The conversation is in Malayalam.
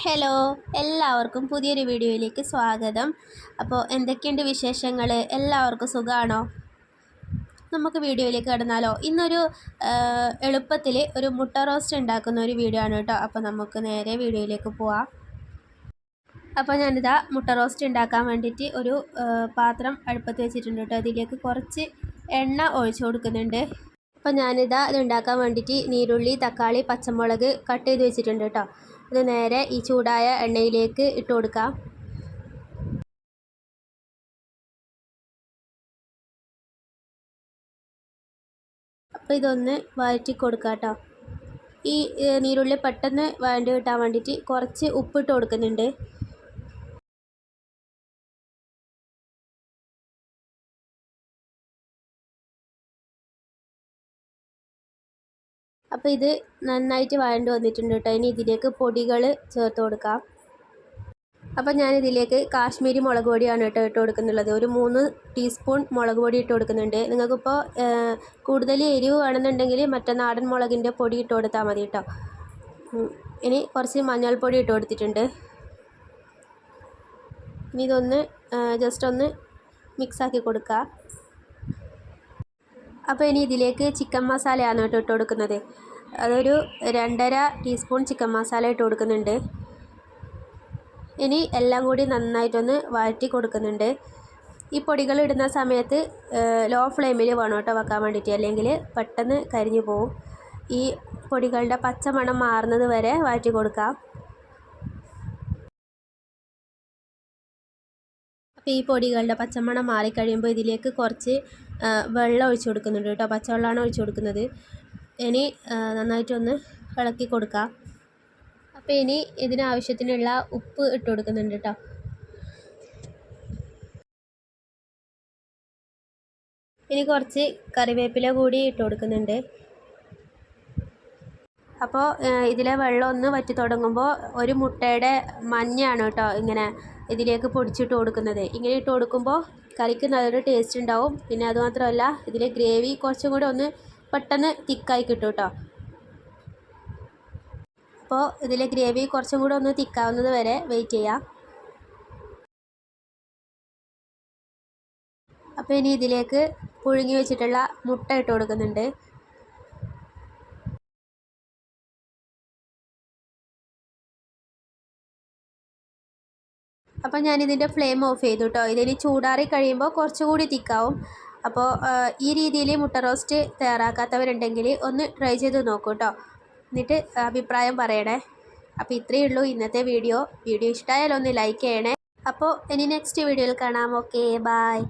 ഹലോ എല്ലാവർക്കും പുതിയൊരു വീഡിയോയിലേക്ക് സ്വാഗതം. അപ്പോൾ എന്തൊക്കെയുണ്ട് വിശേഷങ്ങൾ? എല്ലാവർക്കും സുഖമാണോ നമുക്ക് വീഡിയോയിലേക്ക് കടന്നാലോ. ഇന്നൊരു എളുപ്പത്തിൽ ഒരു മുട്ട റോസ്റ്റ് ഉണ്ടാക്കുന്ന ഒരു വീഡിയോ ആണ് കേട്ടോ. അപ്പോൾ നമുക്ക് നേരെ വീഡിയോയിലേക്ക് പോവാം. അപ്പോൾ ഞാനിതാ മുട്ട റോസ്റ്റ് ഉണ്ടാക്കാൻ വേണ്ടിയിട്ട് ഒരു പാത്രം അടുപ്പത്ത് വെച്ചിട്ടുണ്ട് കേട്ടോ. അതിലേക്ക് കുറച്ച് എണ്ണ ഒഴിച്ചു കൊടുക്കുന്നുണ്ട്. അപ്പോൾ ഞാനിതാ ഇത് ഉണ്ടാക്കാൻ വേണ്ടിയിട്ട് നീരുള്ളി തക്കാളി പച്ചമുളക് കട്ട് ചെയ്ത് വെച്ചിട്ടുണ്ട് കേട്ടോ ഇത് നേരെ ഈ ചൂടായ എണ്ണയിലേക്ക് ഇട്ട് കൊടുക്കാം. അപ്പോൾ ഇതൊന്ന് വഴറ്റി കൊടുക്കാം കേട്ടോ ഈ നീരുള്ളി പെട്ടെന്ന് വഴണ്ട് കിട്ടാൻ വേണ്ടിയിട്ട് കുറച്ച് ഉപ്പിട്ട് കൊടുക്കുന്നുണ്ട്. അപ്പോൾ ഇത് നന്നായിട്ട് വഴണ്ട് വന്നിട്ടുണ്ട് കേട്ടോ ഇനി ഇതിലേക്ക് പൊടികൾ ചേർത്ത് കൊടുക്കാം. അപ്പോൾ ഞാനിതിലേക്ക് കാശ്മീരി മുളക് പൊടിയാണ് കേട്ടോ ഇട്ട് കൊടുക്കുന്നുള്ളത്. ഒരു മൂന്ന് ടീസ്പൂൺ മുളക് പൊടി ഇട്ട് കൊടുക്കുന്നുണ്ട്. നിങ്ങൾക്കിപ്പോൾ കൂടുതൽ എരിവ് വേണമെന്നുണ്ടെങ്കിൽ മറ്റേ നാടൻ മുളകിന്റെ പൊടി ഇട്ട് കൊടുത്താൽ മതി കേട്ടോ ഇനി കുറച്ച് മഞ്ഞൾപ്പൊടി ഇട്ട് കൊടുത്തിട്ടുണ്ട്. ഇനി ഇതൊന്ന് ജസ്റ്റ് ഒന്ന് മിക്സാക്കി കൊടുക്കുക അപ്പോൾ ഇനി ഇതിലേക്ക് ചിക്കൻ മസാലയാണ് കേട്ടോ ഇട്ട് കൊടുക്കുന്നത്. അതൊരു രണ്ടര ടീസ്പൂൺ ചിക്കൻ മസാല ഇട്ട് കൊടുക്കുന്നുണ്ട്. ഇനി എല്ലാം കൂടി നന്നായിട്ടൊന്ന് വഴറ്റി കൊടുക്കുന്നുണ്ട്. ഈ പൊടികൾ ഇടുന്ന സമയത്ത് ലോ ഫ്ലെയിമിൽ വേണം കേട്ടോ വെക്കാൻ വേണ്ടിയിട്ട്. അല്ലെങ്കിൽ പെട്ടെന്ന് കരിഞ്ഞു പോവും. ഈ പൊടികളുടെ പച്ചമണം മാറുന്നത് വരെ വഴറ്റി കൊടുക്കാം. അപ്പോൾ ഈ പൊടികളുടെ പച്ചമണം മാറിക്കഴിയുമ്പോൾ ഇതിലേക്ക് കുറച്ച് വെള്ളം ഒഴിച്ച് കൊടുക്കുന്നുണ്ട് കേട്ടോ പച്ചവെള്ളമാണ് ഒഴിച്ച് കൊടുക്കുന്നത്. ഇനി നന്നായിട്ടൊന്ന് ഇളക്കി കൊടുക്കാം. അപ്പോൾ ഇനി ഇതിനാവശ്യത്തിനുള്ള ഉപ്പ് ഇട്ട് കൊടുക്കുന്നുണ്ട് കേട്ടോ. ഇനി കുറച്ച് കറിവേപ്പില കൂടി ഇട്ട് കൊടുക്കുന്നുണ്ട്. അപ്പോൾ ഇതിലെ വെള്ളം ഒന്ന് വറ്റി തുടങ്ങുമ്പോൾ ഒരു മുട്ടയുടെ മഞ്ഞയാണ് കേട്ടോ ഇങ്ങനെ ഇതിലേക്ക് പൊടിച്ചിട്ട് കൊടുക്കുന്നത്. ഇങ്ങനെ ഇട്ട് കൊടുക്കുമ്പോൾ കറിക്ക് നല്ലൊരു ടേസ്റ്റ് ഉണ്ടാവും. പിന്നെ അതുമാത്രമല്ല ഇതിലെ ഗ്രേവി കുറച്ചും കൂടെ ഒന്ന് പെട്ടെന്ന് തിക്കായി കിട്ടും കേട്ടോ അപ്പോൾ ഇതിലെ ഗ്രേവി കുറച്ചും കൂടെ ഒന്ന് തിക്കാവുന്നത് വരെ വെയിറ്റ് ചെയ്യാം. അപ്പോൾ ഇനി ഇതിലേക്ക് പുഴുങ്ങി വെച്ചിട്ടുള്ള മുട്ട ഇട്ട് കൊടുക്കുന്നുണ്ട്. അപ്പോൾ ഞാനിതിന്റെ ഫ്ലെയിം ഓഫ് ചെയ്തു കേട്ടോ ഇതിന് ചൂടാറി കഴിയുമ്പോൾ കുറച്ചുകൂടി തിക്കാവും. അപ്പോൾ ഈ രീതിയിൽ മുട്ട റോസ്റ്റ് തയ്യാറാക്കാത്തവരുണ്ടെങ്കിൽ ഒന്ന് ട്രൈ ചെയ്ത് നോക്കൂ കേട്ടോ എന്നിട്ട് അഭിപ്രായം പറയണേ. അപ്പോൾ ഇത്രയേ ഉള്ളൂ ഇന്നത്തെ വീഡിയോ. വീഡിയോ ഇഷ്ടമായാലൊന്ന് ലൈക്ക് ചെയ്യണേ. അപ്പോൾ ഇനി നെക്സ്റ്റ് വീഡിയോയിൽ കാണാം. Okay bye